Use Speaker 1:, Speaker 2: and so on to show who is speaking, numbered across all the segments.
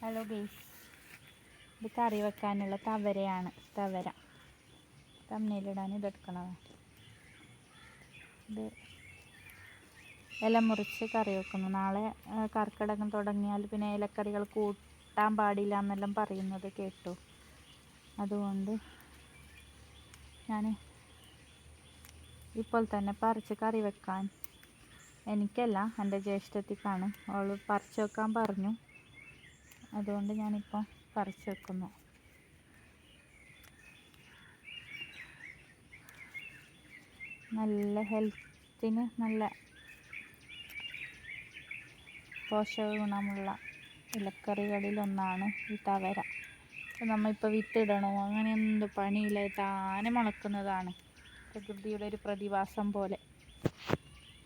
Speaker 1: Hello guys ഇത് കറി വെക്കാനുള്ള തവരയാണ്. തവര. തമ്മയിലിടാൻ ഇതെടുക്കണത് ഇത് ഇല മുറിച്ച് കറി വെക്കുന്നു. നാളെ കർക്കിടകം തുടങ്ങിയാൽ പിന്നെ ഇലക്കറികൾ കൂട്ടാൻ പാടില്ല എന്നെല്ലാം പറയുന്നത് കേട്ടു. അതുകൊണ്ട് ഞാൻ ഇപ്പോൾ തന്നെ പറിച്ച് കറി വെക്കാൻ എനിക്കല്ല എന്റെ ജ്യേഷ്ഠത്തിക്കാണ്. അവൾ പറിച്ച് വെക്കാൻ പറഞ്ഞു. അതുകൊണ്ട് ഞാനിപ്പോൾ പറിച്ച് വെക്കുന്നു. നല്ല ഹെൽത്തിന് നല്ല പോഷക ഗുണമുള്ള ഇലക്കറികളിലൊന്നാണ് ഈ തവര. നമ്മളിപ്പോൾ വിത്തിടണോ? അങ്ങനെ എന്ത് പണിയില്ല? താനെ മുളക്കുന്നതാണ്. പ്രകൃതിയുടെ ഒരു പ്രതിഭാസം പോലെ.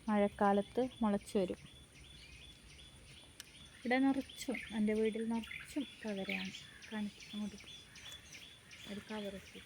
Speaker 1: മഴക്കാലത്ത് മുളച്ചു വരും. ഇവിടെ നിറച്ചും എന്റെ വീട്ടിൽ നിറച്ചും കവരയാണ്. കാണിക്കാൻ കൊടുക്കും ഒരു കവറൊക്കെ